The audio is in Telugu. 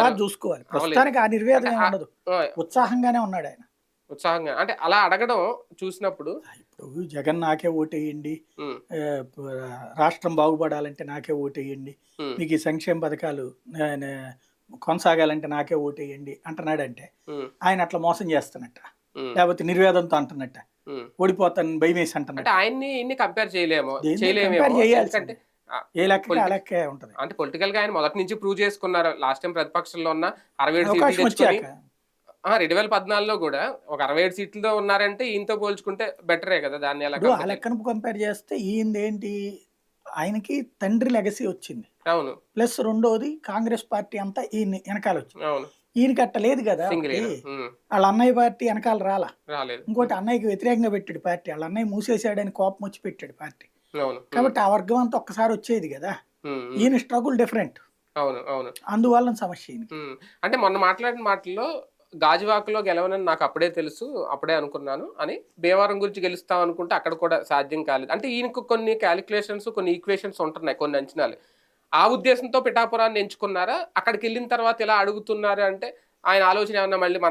తర్వాత చూసుకోవాలి. ప్రస్తుతానికి ఆ నిర్వేదం ఉండదు. ఉత్సాహంగానే ఉన్నాడు ఆయన ఉత్సాహంగా అంటే అలా అడగడం చూసినప్పుడు ఇప్పుడు జగన్ నాకే ఓటేయండి. రాష్ట్రం బాగుపడాలంటే నాకే ఓటేయండి. మీకు ఈ సంక్షేమ పథకాలు కొనసాగాలంటే నాకే ఓటేయండి అంటున్నాడంటే ఆయన అట్లా మోసం చేస్తున్నట్ట. లేకపోతే నిర్వేదంతో అంటున్నట్ట. ఓడిపోతాను భయం వేసి అంటే అంటున్నట్ట ఆయన్ని కంపేర్ చేయలేము. దేన్ని చేయలేమేమో. ఏ లెక్క ఆ లెక్కే ఉంటది. అంటే పొలిటికల్గా ఆయన మొదటి నుంచి ప్రూవ్ చేసుకున్నారు. లాస్ట్ టైం ప్రతిపక్షంలో ఉన్న అరవై ఏడు సీట్లు తెచ్చుకొని రెండు వేల పద్నాలుగులో కూడా ఒక అరవై ఏడు సీట్లతో ఉన్నారంటే ఈయనతో పోల్చుకుంటే బెటరే కదా దాన్ని ఎలా ఆ లెక్కను కంపేర్ చేస్తే ఈయనది ఏంటి ఆయనకి తండ్రి లెగసీ వచ్చింది. అవును. ప్లస్ రెండోది కాంగ్రెస్ పార్టీ అంతా ఈయన వెనకాల వచ్చింది. అవును. ఈయనకి అట్ట లేదు కదా. వాళ్ళ అన్నయ్య పార్టీ వెనకాల రాలా. రాలేదు. ఇంకోటి అన్నయ్యకి వ్యతిరేకంగా పెట్టాడు పార్టీ. వాళ్ళ అన్నయ్య మూసేశాడని కోపం వచ్చి పెట్టాడు పార్టీ. కాబట్టి ఆ వర్గం అంతా ఒక్కసారి వచ్చేది కదా. ఈయన స్ట్రగుల్ డిఫరెంట్ అవును అవును. అందువల్ల సమస్య. అంటే మొన్న మాట్లాడిన మాటల్లో గాజువాకలో గెలవనని నాకు అప్పుడే తెలుసు అప్పుడే అనుకున్నాను అని భీమవరం గురించి గెలుస్తాం అనుకుంటే అక్కడ కూడా సాధ్యం కాలేదు. అంటే ఈయనకు కొన్ని క్యాలిక్యులేషన్స్ కొన్ని ఈక్వేషన్స్ ఉంటున్నాయి కొన్ని అంచనాలు. ఆ ఉద్దేశంతో పిఠాపురాన్ని ఎంచుకున్నారా? అక్కడికి వెళ్ళిన తర్వాత ఇలా అడుగుతున్నారు అంటే ఆయన ఆలోచన ఏమన్నా మళ్ళీ